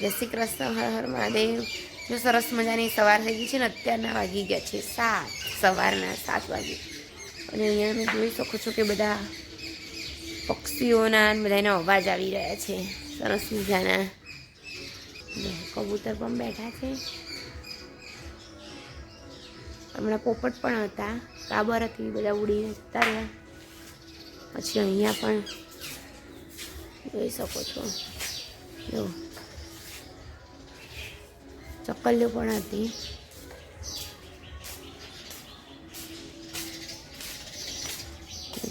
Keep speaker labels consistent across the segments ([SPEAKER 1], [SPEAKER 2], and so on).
[SPEAKER 1] જય શ્રી કૃષ્ણ, હર હર મહાદેવ. જો સરસ મજાની સવાર થઈ ગઈ છે ને, અત્યારના વાગી ગયા છે સાત, સવારના સાત વાગે. અને અહીંયા તમે જોઈ શકો છો કે બધા પક્ષીઓના બધાના અવાજ આવી રહ્યા છે. સરસ મજાના. કબૂતર પણ બેઠા છે. હમણાં પોપટ પણ હતા કાબર હતી, બધા ઉડીને જતા રહ્યા. પછી અહીંયા પણ જોઈ શકો છો. જો. ચક્કલીઓ પણ હતી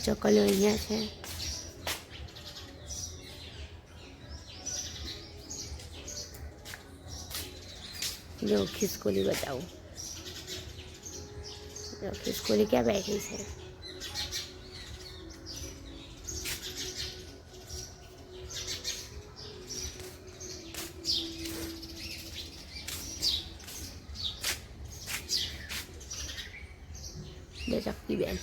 [SPEAKER 1] ચક્કલીઓ અહીંયા છે જો ખિસકોલી બતાવું જો ખિસકોલી ક્યાં બેઠી છે બે ચક્કી બેન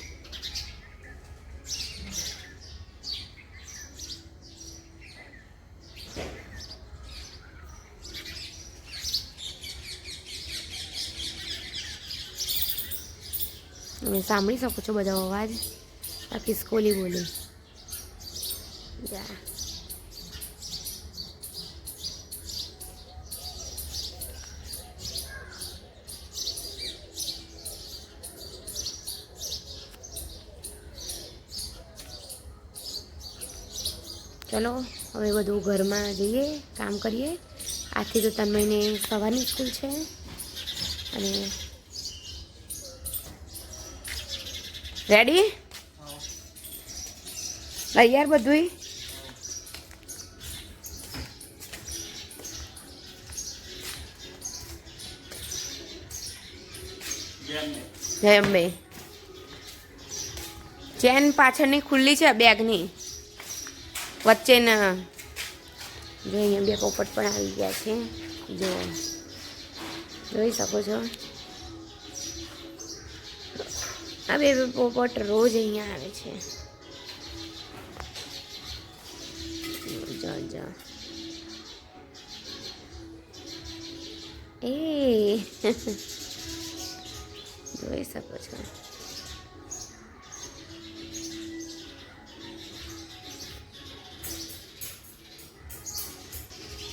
[SPEAKER 1] તમે સાંભળી શકો છો બધો અવાજ આ કિસ્કોલી બોલી જા ચલો હવે બધું ઘરમાં જઈએ કામ કરીએ. આજથી તો તમને સવારની સ્કૂલ છે. અને રેડી તૈયાર બધું જય અંબે ચેન પાછળની ખુલ્લી છે બેગની. વચ્ચેના જો અહીંયા બે પોપટ પણ આવી ગયા છે. જો જોઈ શકો છો. આ બે પોપટ રોજ અહીંયા આવે છે. જો એ. જોઈ શકો છો.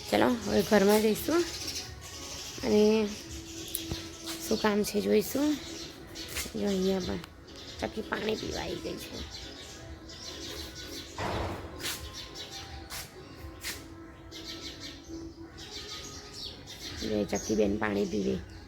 [SPEAKER 1] ચલો, હવે ઘરમાં જઈશું. અને શું કામ છે જોઈશું? જો અહીંયા પણ ચકી પાણી પીવા આવી ગઈ છે. જો ચકી બેન પાણી પીવે.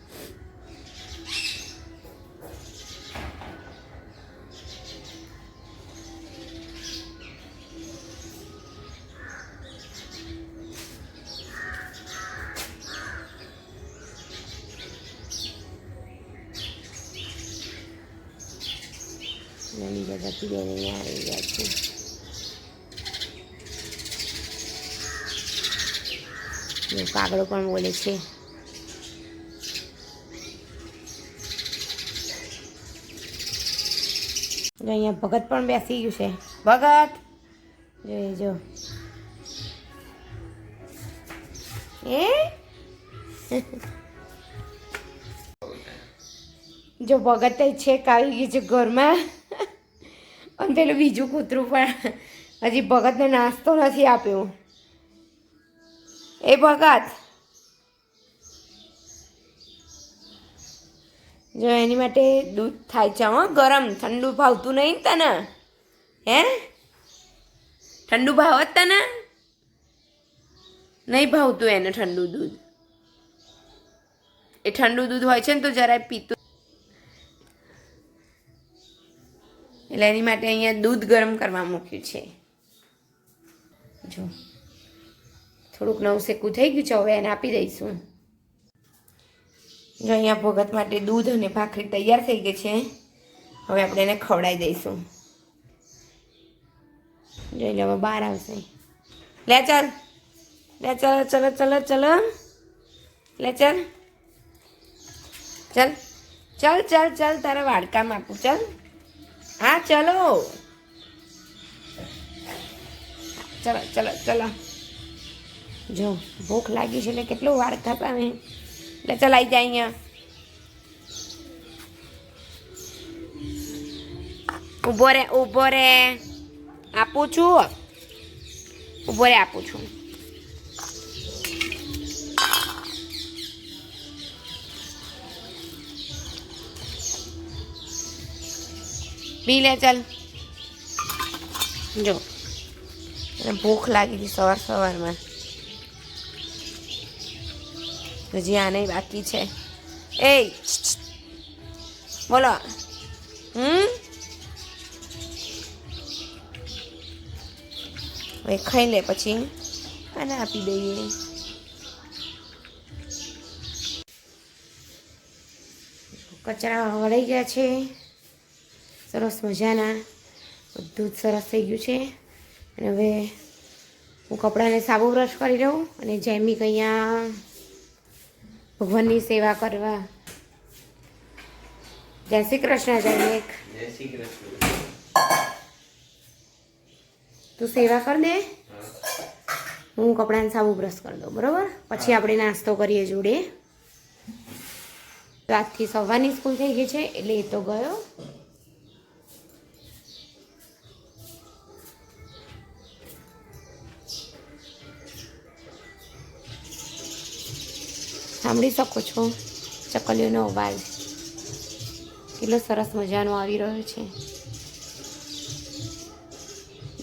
[SPEAKER 1] બેન અહીંયા આવી ગયા છે કાગડો પણ બોલે છે અહીંયા ભગત પણ બેસી ગયું છે. ભગત! જોઈ જો. એ જો ભગત છે આવી ગયું છે ઘરમાં. પેલું બીજું કૂતરું પણ. હજી ભગતને નાસ્તો નથી આપ્યો. એ ભગત. જો એની માટે દૂધ થાય છે, હો, ગરમ. ઠંડુ ભાવતું નહીં તને. હે? ઠંડુ ભાવત તને? નહીં ભાવતું એને ઠંડુ દૂધ. એ ઠંડુ દૂધ હોય છે ને તો જરાય પીતું એટલે એની માટે અહીંયા દૂધ ગરમ કરવા મૂક્યું છે. જો. થોડુંક નવું શેકું થઈ ગયું છે, હવે એને આપી દઈશું. જો અહીંયા ભગત માટે દૂધ અને ભાખરી તૈયાર થઈ ગઈ છે. હવે આપણે એને ખવડાવી દઈશું. જોઈ લે, હવે બહાર આવશે. લે ચાલ. લે ચાલ, ચલો ચલો ચલો. લે ચાલ. ચાલ. ચાલ ચાલ ચાલ, તારા વાડકામાં આપું. ચાલ. હા, ચલો. ચલો ચલો ચલો. જો, ભૂખ લાગી છે એટલે કેટલું વાર થપાવે એટલે ચલાઈ જાય અહીંયા. ઊભો રે ઊભો રે. આપું છું. ઊભો રે, આપું છું. પી લે, ચાલ. જો. ભૂખ લાગી હતી સવાર સવારમાં. હજી આને બાકી છે. એ બોલો. હમ? હવે ખાઈ લે પછી. અને આપી દઈએ. કચરા વળી ગયા છે. સરસ મજાના બધું જ સરસ થઈ ગયું છે. અને હવે હું કપડાને સાબુ બ્રશ કરી લઉં અને જૈમિક અહીંયા ભગવાનની સેવા કરવા. જય શ્રી કૃષ્ણ જૈમિક
[SPEAKER 2] જય શ્રી કૃષ્ણ.
[SPEAKER 1] તું સેવા કર દે હું. કપડાને સાબુ બ્રશ કરી દઉં બરાબર? પછી આપણે નાસ્તો કરીએ જોડે. રાતથી સવારની સ્કૂલ થઈ ગઈ છે એટલે એ તો ગયો. સાંભળી શકો છો. ચકલીઓનો અવાજ. કેટલો સરસ મજાનો આવી રહ્યો છે.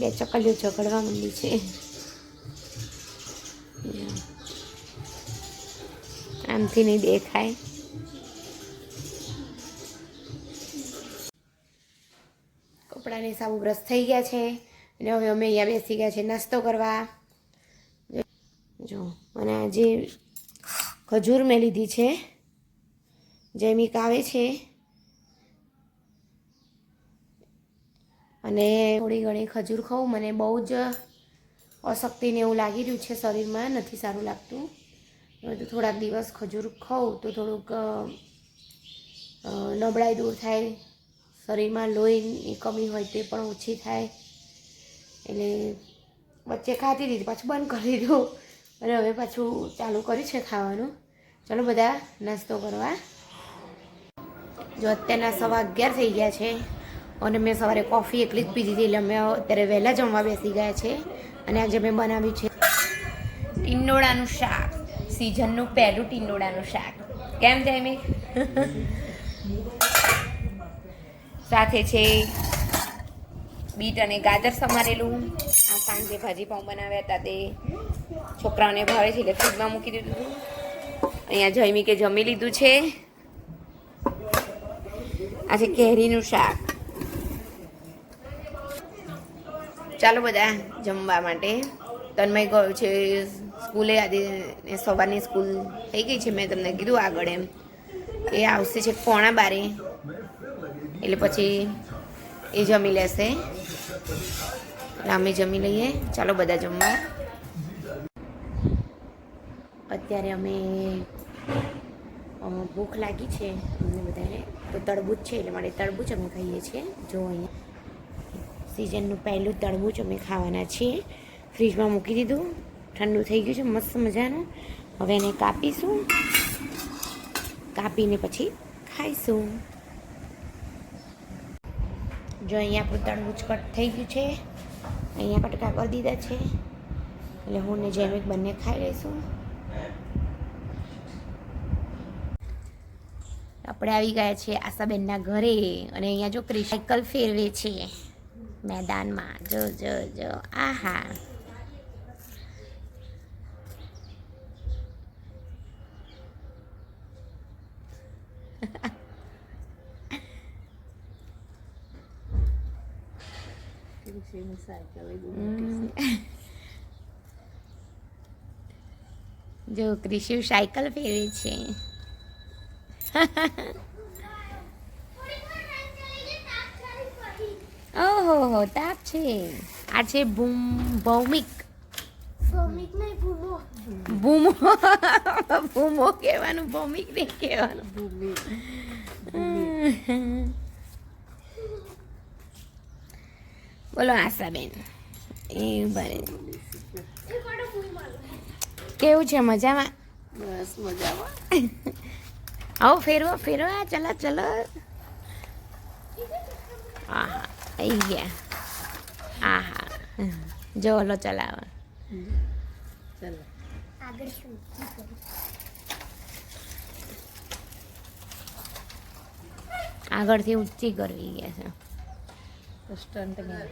[SPEAKER 1] બે ચકલીઓ ઝઘડવા માંડી છે. આમથી નહીં દેખાય. કપડાને સાબુ બ્રશ થઈ ગયા છે. અને હવે અમે અહીંયા બેસી ગયા છે નાસ્તો કરવા. જો, અને આજે ખજૂર મેં લીધી છે. જૈમિક આવે છે. અને થોડી ઘણી ખજૂર ખાઉં. મને બહુ જ અશક્તિને એવું લાગી રહ્યું છે શરીરમાં. નથી સારું લાગતું. તો થોડાક દિવસ ખજૂર ખાઉં તો થોડુંક નબળાઈ દૂર થાય. શરીરમાં લોહીની કમી હોય તે પણ ઓછી થાય. એટલે વચ્ચે ખાતી દીધી, પાછું બંધ કરી દીધું. અને હવે પાછું ચાલુ કર્યું છે ખાવાનું. ચાલો બધા નાસ્તો કરવા. જો અત્યારના સવા અગિયાર થઈ ગયા છે અને મેં સવારે કોફી એકલી જ પીધી હતી એટલે અમે અત્યારે વહેલા જમવા બેસી ગયા છે અને આજે મેં બનાવ્યું છે ટીંડોળાનું શાક. સિઝનનું પહેલું ટીંડોળાનું શાક. કેમ જયમી સાથે છે બીટ અને ગાજર સમારેલું. આ સાંજે ભાજી પાઉં બનાવ્યા હતા તે. છોકરાઓને ભાવે છે એટલે ફ્રીજમાં મૂકી દીધું અહીંયા જયમી કે જમી લીધું છે. આ છે કેરીનું શાક. ચાલો બધા જમવા માટે. તન્મય ગયો છે સ્કૂલે, આજે સવારની સ્કૂલ થઈ ગઈ છે, મેં તમને કીધું આગળ એમ. એ આવશે છે પોણા બારે. એટલે પછી એ જમી લેશે. એટલે અમે જમી લઈએ. ચાલો બધા જમવા. અત્યારે અમે ભૂખ લાગી છે અમને બધાને. તો તડબૂચ છે એટલે માટે તરબૂચ અમે ખાઈએ છીએ. જો અહીંયા સિઝનનું પહેલું તરબૂચ અમે ખાવાના છીએ. ફ્રીજમાં મૂકી દીધું. ઠંડુ થઈ ગયું છે, મસ્ત મજાનું. હવે એને કાપીશું. કાપીને પછી ખાઈશું. જો અહીંયા આપણું તરબૂચ કટ થઈ ગયું છે. અહીંયા કટકા કરી દીધા છે. એટલે હું ને જૈમિક બંને ખાઈ લઈશું. આપણે આવી ગયા છે આશાબેનના ઘરે અને અહીંયા જો ક્રિસાયકલ ફેરવે છે મેદાનમાં. જો જો જો. આહા. જો ક્રિશિવ સાયકલ ફેરવે છે. ઓહો તાપ છે. આ છે ભૂમ ભૌમિક ભૂમો. ભૂમો કહેવાનું ભૌમિક નહીં કહેવાનું. બોલો આશાબેન. એ બને કેવું છે મજામાં?
[SPEAKER 2] બસ મજામાં.
[SPEAKER 1] આવો ફેરવો ફેરવો ચલો ચલો. આહા આવી ગયા. આહા જો ઓલો ચલાવો.
[SPEAKER 2] ચાલો.
[SPEAKER 1] આગળથી ઊંચી કરવી ગયા છે.
[SPEAKER 2] સ્ટન્ટ નહીં